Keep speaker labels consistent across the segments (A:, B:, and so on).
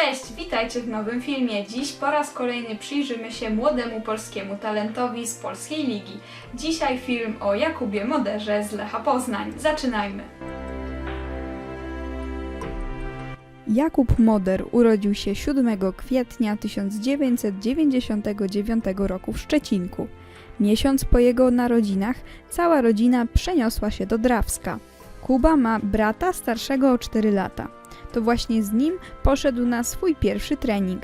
A: Cześć, witajcie w nowym filmie. Dziś po raz kolejny przyjrzymy się młodemu polskiemu talentowi z Polskiej Ligi. Dzisiaj film o Jakubie Moderze z Lecha Poznań. Zaczynajmy.
B: Jakub Moder urodził się 7 kwietnia 1999 roku w Szczecinku. Miesiąc po jego narodzinach cała rodzina przeniosła się do Drawska. Kuba ma brata starszego o 4 lata. To właśnie z nim poszedł na swój pierwszy trening.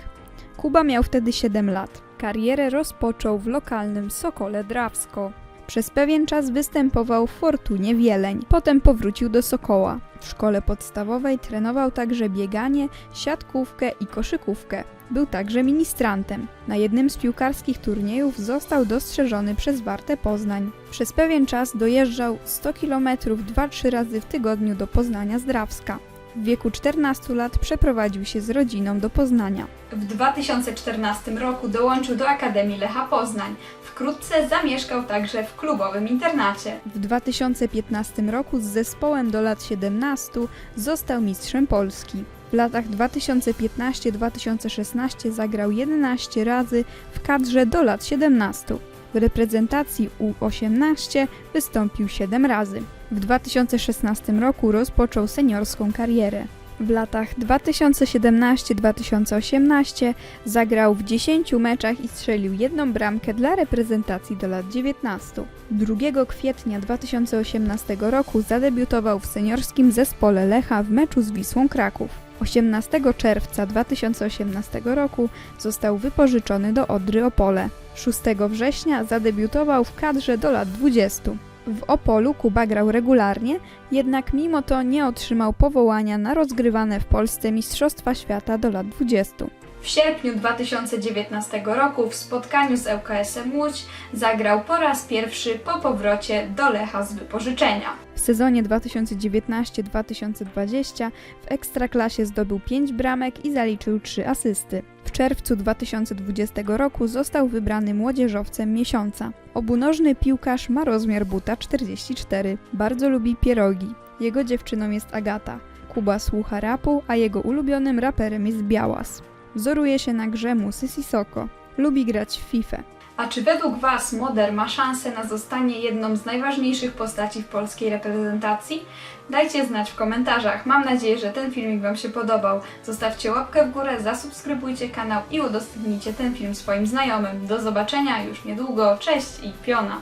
B: Kuba miał wtedy 7 lat. Karierę rozpoczął w lokalnym Sokole Drawsko. Przez pewien czas występował w Fortunie Wieleń, potem powrócił do Sokoła. W szkole podstawowej trenował także bieganie, siatkówkę i koszykówkę. Był także ministrantem. Na jednym z piłkarskich turniejów został dostrzeżony przez Wartę Poznań. Przez pewien czas dojeżdżał 100 km 2-3 razy w tygodniu do Poznania z Drawska. W wieku 14 lat przeprowadził się z rodziną do Poznania.
A: W 2014 roku dołączył do Akademii Lecha Poznań. Wkrótce zamieszkał także w klubowym internacie.
B: W 2015 roku z zespołem do lat 17 został mistrzem Polski. W latach 2015-2016 zagrał 11 razy w kadrze do lat 17. W reprezentacji U18 wystąpił 7 razy. W 2016 roku rozpoczął seniorską karierę. W latach 2017-2018 zagrał w 10 meczach i strzelił jedną bramkę dla reprezentacji do lat 19. 2 kwietnia 2018 roku zadebiutował w seniorskim zespole Lecha w meczu z Wisłą Kraków. 18 czerwca 2018 roku został wypożyczony do Odry Opole. 6 września zadebiutował w kadrze do lat 20. W Opolu Kuba grał regularnie, jednak mimo to nie otrzymał powołania na rozgrywane w Polsce Mistrzostwa Świata do lat 20.
A: W sierpniu 2019 roku w spotkaniu z ŁKS-em Łódź zagrał po raz pierwszy po powrocie do Lecha z wypożyczenia.
B: W sezonie 2019-2020 w Ekstraklasie zdobył 5 bramek i zaliczył 3 asysty. W czerwcu 2020 roku został wybrany młodzieżowcem miesiąca. Obunożny piłkarz ma rozmiar buta 44. Bardzo lubi pierogi. Jego dziewczyną jest Agata. Kuba słucha rapu, a jego ulubionym raperem jest Białas. Wzoruje się na grze Musy Sissoko. Lubi grać w FIFA.
A: A czy według Was Moder ma szansę na zostanie jedną z najważniejszych postaci w polskiej reprezentacji? Dajcie znać w komentarzach. Mam nadzieję, że ten filmik Wam się podobał. Zostawcie łapkę w górę, zasubskrybujcie kanał i udostępnijcie ten film swoim znajomym. Do zobaczenia już niedługo. Cześć i piona!